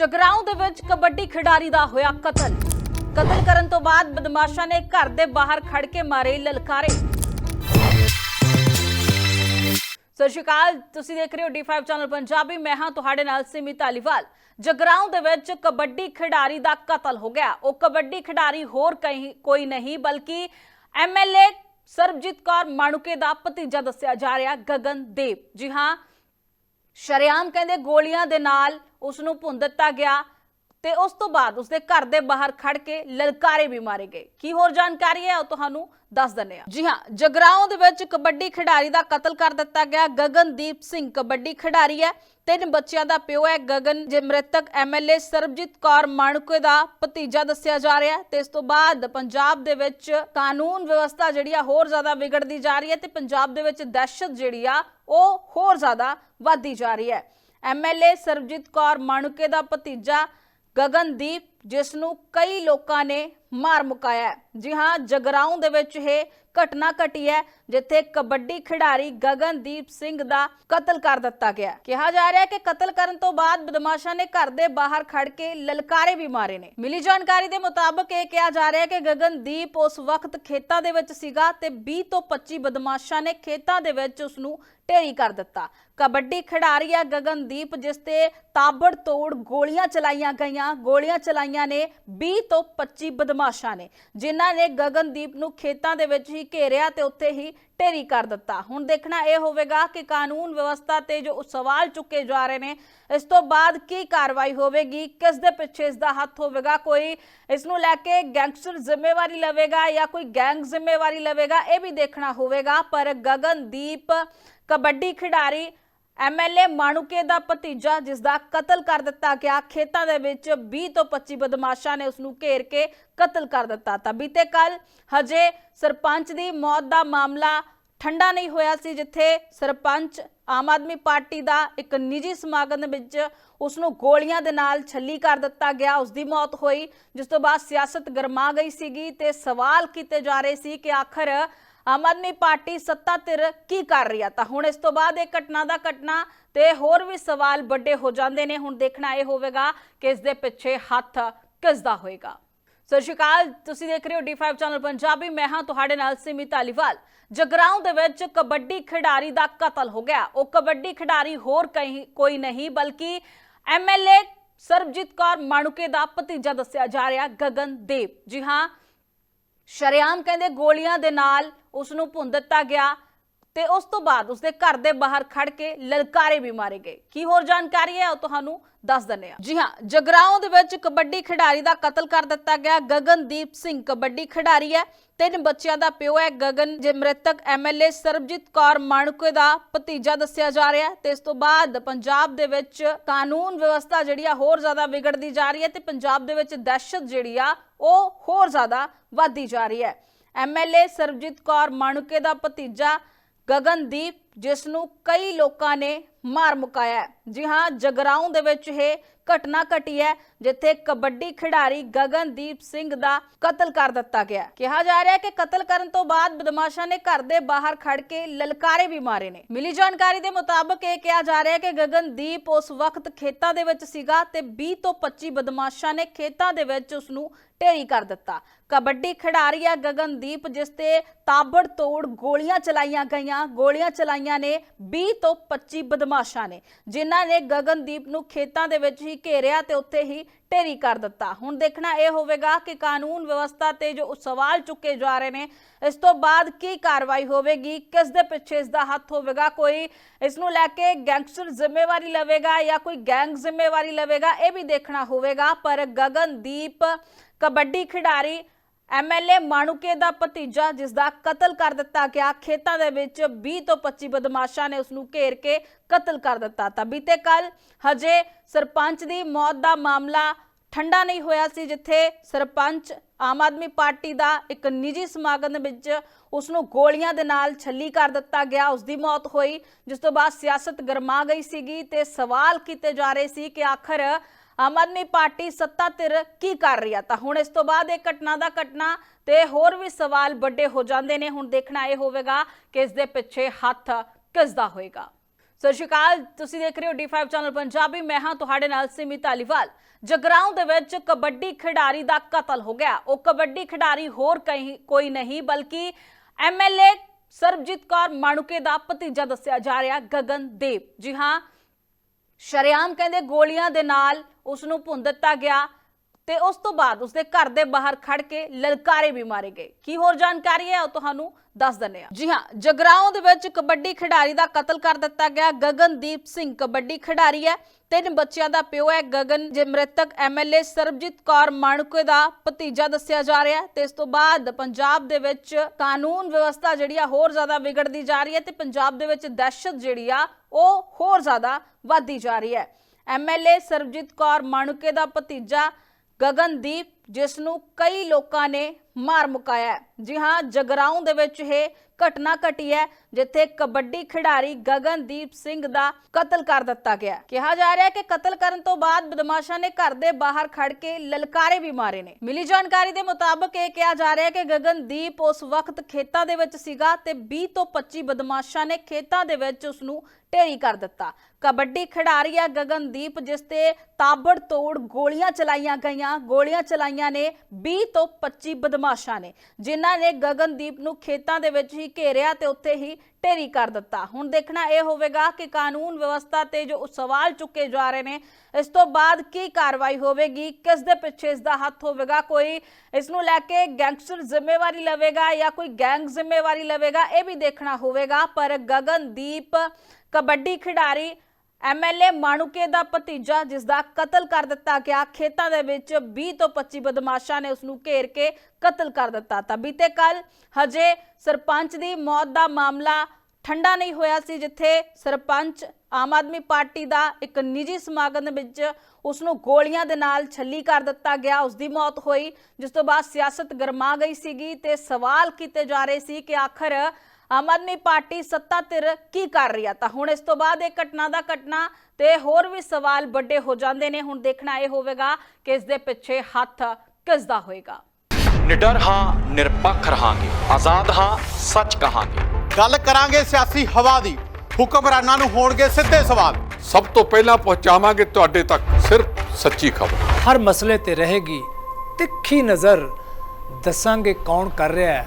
ਜਗਰਾਉਂ ਦੇ ਵਿੱਚ ਕਬੱਡੀ ਖਿਡਾਰੀ ਦਾ ਹੋਇਆ ਕਤਲ। ਕਤਲ ਕਰਨ ਤੋਂ ਬਾਅਦ ਬਦਮਾਸ਼ਾਂ ਨੇ ਘਰ ਦੇ ਬਾਹਰ ਖੜ ਕੇ ਮਾਰੇ ਲਲਕਾਰੇ। ਸਤਿ ਸ਼੍ਰੀ ਅਕਾਲ, ਤੁਸੀਂ ਦੇਖ ਰਹੇ ਹੋ D5 ਚੈਨਲ ਪੰਜਾਬੀ, ਮੈਂ ਹਾਂ ਤੁਹਾਡੇ ਨਾਲ ਸਿਮੀ ਧਾਲੀਵਾਲ ਜਗਰਾਉਂ ਦੇ ਵਿੱਚ ਕਬੱਡੀ ਖਿਡਾਰੀ ਦਾ ਕਤਲ ਹੋ ਗਿਆ। ਉਹ ਕਬੱਡੀ ਖਿਡਾਰੀ ਹੋਰ ਕਹੀਂ, ਕੋਈ ਨਹੀਂ, ਬਲਕਿ ਐਮਐਲਏ ਸਰਬਜੀਤ ਕੌਰ ਮਾਣੂਕੇ ਦਾ ਭਤੀਜਾ ਦੱਸਿਆ ਜਾ ਰਿਹਾ, ਗਗਨ ਦੇਵ। ਜੀ ਹਾਂ ਸ਼ਰੇਆਮ ਕਹਿੰਦੇ ਗੋਲੀਆਂ ਦੇ ਨਾਲ ਉਸ ਨੂੰ ਭੁੰਨ ਦਿੱਤਾ ਗਿਆ। ਤੇ ਉਸ ਤੋਂ ਬਾਅਦ ਉਸਦੇ ਘਰ ਦੇ ਬਾਹਰ ਖੜ ਕੇ ਲਲਕਾਰੇ ਵੀ ਮਾਰੇ ਗਏ। ਕੀ ਹੋਰ ਜਾਣਕਾਰੀ ਹੈ? ਉਹ ਤੁਹਾਨੂੰ ਦੱਸ ਦਿੰਦੇ ਹਾਂ। ਜੀ ਹਾਂ, ਜਗਰਾਉਂ ਦੇ ਵਿੱਚ ਕਬੱਡੀ ਖਿਡਾਰੀ ਦਾ ਕਤਲ ਕਰ ਦਿੱਤਾ ਗਿਆ। ਗਗਨਦੀਪ ਸਿੰਘ ਕਬੱਡੀ ਖਿਡਾਰੀ ਹੈ। ਤਿੰਨ ਬੱਚਿਆਂ ਦਾ ਪਿਓ ਹੈ। ਗਗਨ ਜੇ ਮ੍ਰਿਤਕ ਐਮਐਲਏ ਸਰਬਜੀਤ ਕੌਰ ਮਾਣੂਕੇ ਦਾ ਭਤੀਜਾ ਦੱਸਿਆ ਜਾ ਰਿਹਾ ਹੈ। ਤੇ ਇਸ ਤੋਂ ਬਾਅਦ ਪੰਜਾਬ ਦੇ ਵਿੱਚ ਕਾਨੂੰਨ ਵਿਵਸਥਾ ਜਿਹੜੀ ਆ ਹੋਰ ਜ਼ਿਆਦਾ ਵਿਗੜਦੀ ਜਾ ਰਹੀ ਹੈ ਤੇ ਪੰਜਾਬ ਦੇ ਵਿੱਚ ਦਹਿਸ਼ਤ ਜਿਹੜੀ ਆ, ਉਹ ਹੋਰ ਜ਼ਿਆਦਾ ਵੱਧਦੀ ਜਾ ਰਹੀ ਹੈ। ਐਮਐਲਏ ਸਰਬਜੀਤ ਕੌਰ ਮਾਣੂਕੇ ਦਾ ਭਤੀਜਾ ਗਗਨਦੀਪ ਜਿਸ ਨੂੰ ਕਈ ਲੋਕਾਂ ਨੇ ਮਾਰ ਮੁਕਾਇਆ ਜੀ ਹਾਂ, ਜਗਰਾਉਂ ਦੇ ਵਿੱਚ ਇਹ ਘਟਨਾ ਘਟੀ ਹੈ, ਜਿੱਥੇ ਕਬੱਡੀ ਖਿਡਾਰੀ ਗਗਨਦੀਪ ਸਿੰਘ ਦਾ ਕਤਲ ਕਰ ਦਿੱਤਾ ਗਿਆ। ਕਿਹਾ ਜਾ ਰਿਹਾ ਹੈ ਕਿ ਕਤਲ ਕਰਨ ਤੋਂ ਬਾਅਦ ਬਦਮਾਸ਼ਾਂ ਨੇ ਘਰ ਦੇ ਬਾਹਰ ਖੜ ਕੇ ਲਲਕਾਰੇ ਵੀ ਮਾਰੇ ਨੇ। ਮਿਲੀ ਜਾਣਕਾਰੀ ਦੇ ਮੁਤਾਬਕ ਇਹ ਕਿਹਾ ਜਾ ਰਿਹਾ ਹੈ ਕਿ ਗਗਨਦੀਪ ਉਸ ਵਕਤ ਖੇਤਾਂ ਦੇ ਵਿੱਚ ਸੀਗਾ ਤੇ 20 ਤੋਂ 25 ਬਦਮਾਸ਼ਾਂ ਨੇ ਖੇਤਾਂ ਦੇ ਵਿੱਚ ਉਸ ਨੂੰ ਢੇਰੀ ਕਰ ਦਿੱਤਾ। ਕਬੱਡੀ ਖਿਡਾਰੀ ਹੈ ਗਗਨਦੀਪ, ਜਿਸ ਤੇ ਤਾਬੜ ਤੋੜ ਗੋਲੀਆਂ ਚਲਾਈਆਂ ਗਈਆਂ। ਗੋਲੀਆਂ ਚਲਾਈਆਂ ਨੇ 20 ਤੋਂ 25 ਬਦਮਾਸ਼ਾਂ ਨੇ, ਜਿਨ੍ਹਾਂ ਨੇ ਗਗਨਦੀਪ ਨੂੰ ਖੇਤਾਂ ਦੇ ਵਿੱਚ ਹੀ ਘੇਰਿਆ ਤੇ ਉੱਥੇ ਹੀ ਢੇਰੀ ਕਰ ਦਿੱਤਾ। ਹੁਣ ਦੇਖਣਾ ਇਹ ਹੋਵੇਗਾ ਕਿ ਕਾਨੂੰਨ ਵਿਵਸਥਾ ਤੇ ਜੋ ਸਵਾਲ ਚੁੱਕੇ ਜਾ ਰਹੇ ਨੇ, ਇਸ ਤੋਂ ਬਾਅਦ ਕੀ ਕਾਰਵਾਈ ਹੋਵੇਗੀ, ਕਿਸ ਦੇ ਪਿੱਛੇ ਇਸ ਦਾ ਹੱਥ ਹੋਵੇਗਾ, ਕੋਈ ਇਸ ਨੂੰ ਲੈ ਕੇ ਗੈਂਗਸਟਰ ਜ਼ਿੰਮੇਵਾਰੀ ਲਵੇਗਾ ਜਾਂ ਕੋਈ ਗੈਂਗ ਜ਼ਿੰਮੇਵਾਰੀ ਲਵੇਗਾ, ਇਹ ਵੀ ਦੇਖਣਾ ਹੋਵੇਗਾ। ਪਰ ਗਗਨਦੀਪ ਕਬੱਡੀ ਖਿਡਾਰੀ ਐਮਐਲਏ ਮਾਣੂਕੇ ਦਾ ਭਤੀਜਾ ਜਿਸ ਦਾ ਕਤਲ ਕਰ ਦਿੱਤਾ ਗਿਆ। ਖੇਤਾਂ ਦੇ ਵਿੱਚ 20 ਤੋਂ 25 ਬਦਮਾਸ਼ਾਂ ਨੇ ਉਸ ਨੂੰ ਘੇਰ ਕੇ ਕਤਲ ਕਰ ਦਿੱਤਾ। ਤਾਂ ਬੀਤੇ ਕੱਲ ਹਜੇ ਸਰਪੰਚ ਦੀ ਮੌਤ ਦਾ ਮਾਮਲਾ ਠੰਡਾ ਨਹੀਂ ਹੋਇਆ ਸੀ, ਜਿੱਥੇ ਸਰਪੰਚ ਆਮ ਆਦਮੀ ਪਾਰਟੀ ਦਾ ਇੱਕ ਨਿੱਜੀ ਸਮਾਗਮ ਦੇ ਵਿੱਚ ਉਸ ਨੂੰ ਗੋਲੀਆਂ ਦੇ ਨਾਲ ਛੱਲੀ ਕਰ ਦਿੱਤਾ ਗਿਆ। ਉਸ ਦੀ ਮੌਤ ਹੋਈ, ਜਿਸ ਤੋਂ ਬਾਅਦ ਸਿਆਸਤ ਗਰਮਾ ਗਈ ਸੀਗੀ ਤੇ ਸਵਾਲ ਕੀਤੇ ਜਾ ਰਹੇ ਸੀ ਕਿ ਆਖਰ ਆਮ ਆਦਮੀ ਪਾਰਟੀ ਸੱਤਾ ਧਿਰ ਕੀ ਕਰ ਰਹੀ ਆ? ਤਾਂ ਹੁਣ ਇਸ ਤੋਂ ਬਾਅਦ ਇਹ ਘਟਨਾ ਦਾ ਘਟਨਾ ਤੇ ਹੋਰ ਵੀ ਸਵਾਲ ਵੱਡੇ ਹੋ ਜਾਂਦੇ ਨੇ। ਹੁਣ ਦੇਖਣਾ ਇਹ ਹੋਵੇਗਾ ਕਿ ਇਸ ਦੇ ਪਿੱਛੇ ਹੱਥ ਕਿਸ ਦਾ ਹੋਏਗਾ। ਸਤਿ ਸ਼੍ਰੀ ਅਕਾਲ, ਤੁਸੀਂ ਦੇਖ ਰਹੇ ਹੋ D5 ਚੈਨਲ ਪੰਜਾਬੀ। ਮੈਂ ਹਾਂ ਤੁਹਾਡੇ ਨਾਲ ਸਿਮੀ ਧਾਲੀਵਾਲ ਜਗਰਾਉਂ ਦੇ ਵਿੱਚ ਕਬੱਡੀ ਖਿਡਾਰੀ ਦਾ ਕਤਲ ਹੋ ਗਿਆ। ਉਹ ਕਬੱਡੀ ਖਿਡਾਰੀ ਹੋਰ ਕਹੀਂ ਕੋਈ ਨਹੀਂ, ਬਲਕਿ ਐਮਐਲਏ ਸਰਬਜੀਤ ਕੌਰ ਮਾਣੂਕੇ ਦਾ ਭਤੀਜਾ ਦੱਸਿਆ ਜਾ ਰਿਹਾ, ਗਗਨਦੀਪ। ਜੀ ਹਾਂ ਸ਼ਰੇਆਮ ਕਹਿੰਦੇ ਗੋਲੀਆਂ ਦੇ ਨਾਲ ਉਸ ਨੂੰ ਭੁੰਨ ਦਿੱਤਾ ਗਿਆ। ਤੇ ਉਸ ਤੋਂ ਬਾਅਦ ਉਸਦੇ ਘਰ ਦੇ ਬਾਹਰ ਖੜ ਕੇ ਲਲਕਾਰੇ ਵੀ ਮਾਰੇ ਗਏ। ਕੀ ਹੋਰ ਜਾਣਕਾਰੀ ਹੈ? ਉਹ ਤੁਹਾਨੂੰ ਦੱਸ ਦਿੰਦੇ ਹਾਂ। ਜੀ ਹਾਂ, ਜਗਰਾਉਂ ਦੇ ਵਿੱਚ ਕਬੱਡੀ ਖਿਡਾਰੀ ਦਾ ਕਤਲ ਕਰ ਦਿੱਤਾ ਗਿਆ। ਗਗਨਦੀਪ ਸਿੰਘ ਕਬੱਡੀ ਖਿਡਾਰੀ ਹੈ। ਤਿੰਨ ਬੱਚਿਆਂ ਦਾ ਪਿਓ ਹੈ। ਗਗਨ ਜੇ ਮ੍ਰਿਤਕ ਐਮਐਲਏ ਸਰਬਜੀਤ ਕੌਰ ਮਾਣੂਕੇ ਦਾ ਭਤੀਜਾ ਦੱਸਿਆ ਜਾ ਰਿਹਾ ਤੇ ਇਸ ਤੋਂ ਬਾਅਦ ਪੰਜਾਬ ਦੇ ਵਿੱਚ ਕਾਨੂੰਨ ਵਿਵਸਥਾ ਜਿਹੜੀ ਆ ਹੋਰ ਜ਼ਿਆਦਾ ਵਿਗੜਦੀ ਜਾ ਰਹੀ ਹੈ ਤੇ ਪੰਜਾਬ ਦੇ ਵਿੱਚ ਦਹਿਸ਼ਤ ਜਿਹੜੀ ਆ, ਉਹ ਹੋਰ ਜ਼ਿਆਦਾ ਵੱਧਦੀ ਜਾ ਰਹੀ ਹੈ। ਐਮਐਲਏ ਸਰਬਜੀਤ ਕੌਰ ਮਾਣੂਕੇ ਦਾ ਭਤੀਜਾ ਗਗਨਦੀਪ ਜਿਸ ਨੂੰ ਕਈ ਲੋਕਾਂ ਨੇ ਮਾਰ ਮੁਕਾਇਆ ਜੀ ਹਾਂ, ਜਗਰਾਉਂ ਦੇ ਵਿੱਚ ਇਹ ਘਟਨਾ ਘਟੀ ਹੈ, ਜਿੱਥੇ ਕਬੱਡੀ ਖਿਡਾਰੀ ਗਗਨਦੀਪ ਸਿੰਘ ਦਾ ਕਤਲ ਕਰ ਦਿੱਤਾ ਗਿਆ ਕਿਹਾ ਜਾ ਰਿਹਾ ਹੈ ਕਿ ਕਤਲ ਕਰਨ ਤੋਂ ਬਾਅਦ ਬਦਮਾਸ਼ਾਂ ਨੇ ਘਰ ਦੇ ਬਾਹਰ ਖੜ ਕੇ ਲਲਕਾਰੇ ਵੀ ਮਾਰੇ ਨੇ। ਮਿਲੀ ਜਾਣਕਾਰੀ ਦੇ ਮੁਤਾਬਕ ਇਹ ਕਿਹਾ ਜਾ ਰਿਹਾ ਹੈ ਕਿ ਗਗਨਦੀਪ ਉਸ ਵਕਤ ਖੇਤਾਂ ਦੇ ਵਿੱਚ ਸੀਗਾ ਤੇ 20 ਤੋਂ 25 ਬਦਮਾਸ਼ਾਂ ਨੇ ਖੇਤਾਂ ਦੇ ਵਿੱਚ ਉਸ ਨੂੰ ਢੇਰੀ ਕਰ ਦਿੱਤਾ। ਕਬੱਡੀ ਖਿਡਾਰੀ ਹੈ ਗਗਨਦੀਪ, ਜਿਸ ਤੇ ਤਾਬੜ ਤੋੜ ਗੋਲੀਆਂ ਚਲਾਈਆਂ ਗਈਆਂ। ਗੋਲੀਆਂ ਚਲਾਈਆਂ ਨੇ 20 ਤੋਂ 25 ਬਦਮਾਸ਼ਾਂ ਨੇ। ਜਿਨ੍ਹਾਂ ਨੇ ਗਗਨਦੀਪ ਨੂੰ ਖੇਤਾਂ ਦੇ ਵਿੱਚ ਹੀ ਘੇਰਿਆ ਤੇ ਉੱਥੇ ਹੀ ਢੇਰੀ ਕਰ ਦਿੱਤਾ। ਹੁਣ ਦੇਖਣਾ ਇਹ ਹੋਵੇਗਾ ਕਿ ਕਾਨੂੰਨ ਵਿਵਸਥਾ ਤੇ ਜੋ ਸਵਾਲ ਚੁੱਕੇ ਜਾ ਰਹੇ ਨੇ, ਇਸ ਤੋਂ ਬਾਅਦ ਕੀ ਕਾਰਵਾਈ ਹੋਵੇਗੀ, ਕਿਸ ਦੇ ਪਿੱਛੇ ਇਸ ਦਾ ਹੱਥ ਹੋਵੇਗਾ, ਕੋਈ ਇਸ ਨੂੰ ਲੈ ਕੇ ਗੈਂਗਸਟਰ ਜ਼ਿੰਮੇਵਾਰੀ ਲਵੇਗਾ ਜਾਂ ਕੋਈ ਗੈਂਗ ਜ਼ਿੰਮੇਵਾਰੀ ਲਵੇਗਾ, ਇਹ ਵੀ ਦੇਖਣਾ ਹੋਵੇਗਾ। ਪਰ ਗਗਨਦੀਪ ਕਬੱਡੀ ਖਿਡਾਰੀ ਐਮਐਲਏ ਮਾਣੂਕੇ ਦਾ ਭਤੀਜਾ ਜਿਸ ਦਾ ਕਤਲ ਕਰ ਦਿੱਤਾ ਗਿਆ। ਖੇਤਾਂ ਦੇ ਵਿੱਚ 20 ਤੋਂ 25 ਬਦਮਾਸ਼ਾਂ ਨੇ ਉਸ ਨੂੰ ਘੇਰ ਕੇ ਕਤਲ ਕਰ ਦਿੱਤਾ। ਤਾਂ ਬੀਤੇ ਕੱਲ ਹਜੇ ਸਰਪੰਚ ਦੀ ਮੌਤ ਦਾ ਮਾਮਲਾ ਠੰਡਾ ਨਹੀਂ ਹੋਇਆ ਸੀ, ਜਿੱਥੇ ਸਰਪੰਚ ਆਮ ਆਦਮੀ ਪਾਰਟੀ ਦਾ ਇੱਕ ਨਿੱਜੀ ਸਮਾਗਮ ਦੇ ਵਿੱਚ ਉਸ ਨੂੰ ਗੋਲੀਆਂ ਦੇ ਨਾਲ ਛੱਲੀ ਕਰ ਦਿੱਤਾ ਗਿਆ। ਉਸ ਦੀ ਮੌਤ ਹੋਈ, ਜਿਸ ਤੋਂ ਬਾਅਦ ਸਿਆਸਤ ਗਰਮਾ ਗਈ ਸੀਗੀ ਤੇ ਸਵਾਲ ਕੀਤੇ ਜਾ ਰਹੇ ਸੀ ਕਿ ਆਖਰ ਆਮ ਆਦਮੀ ਪਾਰਟੀ ਸੱਤਾ ਧਿਰ ਕੀ ਕਰ ਰਹੀ ਆ? ਤਾਂ ਹੁਣ ਇਸ ਤੋਂ ਬਾਅਦ ਇਹ ਘਟਨਾ ਦਾ ਘਟਨਾ ਤੇ ਹੋਰ ਵੀ ਸਵਾਲ ਵੱਡੇ ਹੋ ਜਾਂਦੇ ਨੇ। ਹੁਣ ਦੇਖਣਾ ਇਹ ਹੋਵੇਗਾ ਕਿ ਇਸ ਦੇ ਪਿੱਛੇ ਹੱਥ ਕਿਸ ਦਾ ਹੋਏਗਾ। ਸਤਿ ਸ਼੍ਰੀ ਅਕਾਲ, ਤੁਸੀਂ ਦੇਖ ਰਹੇ ਹੋ D5 ਚੈਨਲ ਪੰਜਾਬੀ। ਮੈਂ ਹਾਂ ਤੁਹਾਡੇ ਨਾਲ ਸਿਮੀ ਧਾਲੀਵਾਲ ਜਗਰਾਉਂ ਦੇ ਵਿੱਚ ਕਬੱਡੀ ਖਿਡਾਰੀ ਦਾ ਕਤਲ ਹੋ ਗਿਆ। ਉਹ ਕਬੱਡੀ ਖਿਡਾਰੀ ਹੋਰ ਕਹੀਂ ਕੋਈ ਨਹੀਂ, ਬਲਕਿ ਐਮਐਲਏ ਸਰਬਜੀਤ ਕੌਰ ਮਾਣੂਕੇ ਦਾ ਭਤੀਜਾ ਦੱਸਿਆ ਜਾ ਰਿਹਾ ਗਗਨਦੀਪ ਜੀ ਹਾਂ ਸ਼ਰੇਆਮ ਕਹਿੰਦੇ ਗੋਲੀਆਂ ਦੇ ਨਾਲ ਉਸ ਨੂੰ ਭੁੰਨ ਦਿੱਤਾ ਗਿਆ। ਤੇ ਉਸ ਤੋਂ ਬਾਅਦ ਉਸਦੇ ਘਰ ਦੇ ਬਾਹਰ ਖੜ ਕੇ ਲਲਕਾਰੇ ਵੀ ਮਾਰੇ ਗਏ। ਕੀ ਹੋਰ ਜਾਣਕਾਰੀ ਹੈ, ਉਹ ਤੁਹਾਨੂੰ ਦੱਸ ਦਿੰਨੇ ਆ ਜੀ ਹਾਂ, ਜਗਰਾਉਂ ਦੇ ਵਿੱਚ ਕਬੱਡੀ ਖਿਡਾਰੀ ਦਾ ਕਤਲ ਕਰ ਦਿੱਤਾ ਗਿਆ। ਗਗਨਦੀਪ ਸਿੰਘ ਕਬੱਡੀ ਖਿਡਾਰੀ ਹੈ। ਤਿੰਨ ਬੱਚਿਆਂ ਦਾ ਪਿਓ ਹੈ। ਗਗਨ ਜੇ ਮ੍ਰਿਤਕ ਐਮਐਲਏ ਸਰਬਜੀਤ ਕੌਰ ਮਾਣੂਕੇ ਦਾ ਭਤੀਜਾ ਦੱਸਿਆ ਜਾ ਰਿਹਾ ਤੇ ਇਸ ਤੋਂ ਬਾਅਦ ਪੰਜਾਬ ਦੇ ਵਿੱਚ ਕਾਨੂੰਨ ਵਿਵਸਥਾ ਜਿਹੜੀ ਆ ਹੋਰ ਜ਼ਿਆਦਾ ਵਿਗੜਦੀ ਜਾ ਰਹੀ ਹੈ ਤੇ ਪੰਜਾਬ ਦੇ ਵਿੱਚ ਦਹਿਸ਼ਤ ਜਿਹੜੀ ਆ, ਉਹ ਹੋਰ ਜ਼ਿਆਦਾ ਵੱਧਦੀ ਜਾ ਰਹੀ ਹੈ। ਐਮਐਲਏ ਸਰਬਜੀਤ ਕੌਰ ਮਾਣੂਕੇ ਦਾ ਭਤੀਜਾ ਗਗਨਦੀਪ ਜਿਸ ਨੂੰ ਕਈ ਲੋਕਾਂ ਨੇ ਮਾਰ ਮੁਕਾਇਆ ਜੀ ਹਾਂ, ਜਗਰਾਉਂ ਦੇ ਵਿੱਚ ਇਹ ਘਟਨਾ ਘਟੀ ਹੈ, ਜਿੱਥੇ ਕਬੱਡੀ ਖਿਡਾਰੀ ਗਗਨਦੀਪ ਸਿੰਘ ਦਾ ਕਤਲ ਕਰ ਦਿੱਤਾ ਗਿਆ ਕਿਹਾ ਜਾ ਰਿਹਾ ਹੈ ਕਿ ਕਤਲ ਕਰਨ ਤੋਂ ਬਾਅਦ ਬਦਮਾਸ਼ਾਂ ਨੇ ਘਰ ਦੇ ਬਾਹਰ ਖੜ ਕੇ ਲਲਕਾਰੇ ਵੀ ਮਾਰੇ ਨੇ। ਮਿਲੀ ਜਾਣਕਾਰੀ ਦੇ ਮੁਤਾਬਕ ਇਹ ਕਿਹਾ ਜਾ ਰਿਹਾ ਹੈ ਕਿ ਗਗਨਦੀਪ ਉਸ ਵਕਤ ਖੇਤਾਂ ਦੇ ਵਿੱਚ ਸੀਗਾ ਤੇ 20 ਤੋਂ 25 ਬਦਮਾਸ਼ਾਂ ਨੇ ਖੇਤਾਂ ਦੇ ਵਿੱਚ ਉਸ ਨੂੰ ਢੇਰੀ ਕਰ ਦਿੱਤਾ। ਕਬੱਡੀ ਖਿਡਾਰੀ ਆ ਗਗਨਦੀਪ, ਜਿਸ ਤੇ ਤਾਬੜ ਤੋੜ ਗੋਲੀਆਂ ਚਲਾਈਆਂ ਗਈਆਂ। ਗੋਲੀਆਂ ਚਲਾਈਆਂ ਨੇ 20 ਤੋਂ 25 ਬਦਮਾਸ਼ ਨੇ, ਜਿਨ੍ਹਾਂ ਨੇ ਗਗਨਦੀਪ ਨੂੰ ਖੇਤਾਂ ਦੇ ਵਿੱਚ ਹੀ ਘੇਰਿਆ ਤੇ ਉੱਥੇ ਹੀ ਢੇਰੀ ਕਰ ਦਿੱਤਾ। ਹੁਣ ਦੇਖਣਾ ਇਹ ਹੋਵੇਗਾ ਕਿ ਕਾਨੂੰਨ ਵਿਵਸਥਾ ਤੇ ਜੋ ਸਵਾਲ ਚੁੱਕੇ ਜਾ ਰਹੇ ਨੇ, ਇਸ ਤੋਂ ਬਾਅਦ ਕੀ ਕਾਰਵਾਈ ਹੋਵੇਗੀ, ਕਿਸ ਦੇ ਪਿੱਛੇ ਇਸ ਦਾ ਹੱਥ ਹੋਵੇਗਾ, ਕੋਈ ਇਸ ਨੂੰ ਲੈ ਕੇ ਗੈਂਗਸਟਰ ਜ਼ਿੰਮੇਵਾਰੀ ਲਵੇਗਾ ਜਾਂ ਕੋਈ ਗੈਂਗ ਜ਼ਿੰਮੇਵਾਰੀ ਲਵੇਗਾ, ਇਹ ਵੀ ਦੇਖਣਾ ਹੋਵੇਗਾ। ਪਰ ਗਗਨਦੀਪ ਕਬੱਡੀ ਖਿਡਾਰੀ ਐਮਐਲਏ ਮਾਣੂਕੇ ਦਾ ਭਤੀਜਾ ਜਿਸ ਦਾ ਕਤਲ ਕਰ ਦਿੱਤਾ ਗਿਆ। ਖੇਤਾਂ ਦੇ ਵਿੱਚ 20 ਤੋਂ 25 ਬਦਮਾਸ਼ਾਂ ਨੇ ਉਸ ਨੂੰ ਘੇਰ ਕੇ ਕਤਲ ਕਰ ਦਿੱਤਾ। ਤਾਂ ਬੀਤੇ ਕੱਲ ਹਜੇ ਸਰਪੰਚ ਦੀ ਮੌਤ ਦਾ ਮਾਮਲਾ ਠੰਡਾ ਨਹੀਂ ਹੋਇਆ ਸੀ, ਜਿੱਥੇ ਸਰਪੰਚ ਆਮ ਆਦਮੀ ਪਾਰਟੀ ਦਾ ਇੱਕ ਨਿੱਜੀ ਸਮਾਗਮ ਦੇ ਵਿੱਚ ਉਸ ਨੂੰ ਗੋਲੀਆਂ ਦੇ ਨਾਲ ਛੱਲੀ ਕਰ ਦਿੱਤਾ ਗਿਆ। ਉਸ ਦੀ ਮੌਤ ਹੋਈ, ਜਿਸ ਤੋਂ ਬਾਅਦ ਸਿਆਸਤ ਗਰਮਾ ਗਈ ਸੀਗੀ ਤੇ ਸਵਾਲ ਕੀਤੇ ਜਾ ਰਹੇ ਸੀ ਕਿ ਆਖਰ ਆਮ ਆਦਮੀ ਪਾਰਟੀ ਸੱਤਾ ਧਿਰ ਕੀ ਕਰ ਰਹੀ ਆ? ਤਾਂ ਹੁਣ ਇਸ ਤੋਂ ਬਾਅਦ ਇਹ ਘਟਨਾ ਦਾ ਘਟਨਾ ਤੇ ਹੋਰ ਵੀ ਸਵਾਲ ਵੱਡੇ ਹੋ ਜਾਂਦੇ ਨੇ। ਹੁਣ ਦੇਖਣਾ ਇਹ ਹੋਵੇਗਾ ਕਿ ਇਸ ਦੇ ਪਿੱਛੇ ਹੱਥ ਕਿਸ ਦਾ ਹੋਏਗਾ। ਨਿਡਰ ਹਾਂ ਨਿਰਪੱਖ ਰਹਾਂਗੇ। ਆਜ਼ਾਦ ਹਾਂ ਸੱਚ ਕਹਾਂਗੇ। ਗੱਲ ਕਰਾਂਗੇ ਸਿਆਸੀ ਹਵਾ ਦੀ। ਹੁਕਮਰਾਨਾਂ ਨੂੰ ਹੋਣਗੇ ਸਿੱਧੇ ਸਵਾਲ। ਸਭ ਤੋਂ ਪਹਿਲਾਂ ਪਹੁੰਚਾਵਾਂਗੇ ਤੁਹਾਡੇ ਤੱਕ ਸਿਰਫ ਸੱਚੀ ਖਬਰ। ਹਰ ਮਸਲੇ ਤੇ ਰਹੇਗੀ ਤਿੱਖੀ ਨਜ਼ਰ। ਦੱਸਾਂਗੇ ਕੌਣ ਕਰ ਰਿਹਾ ਹੈ।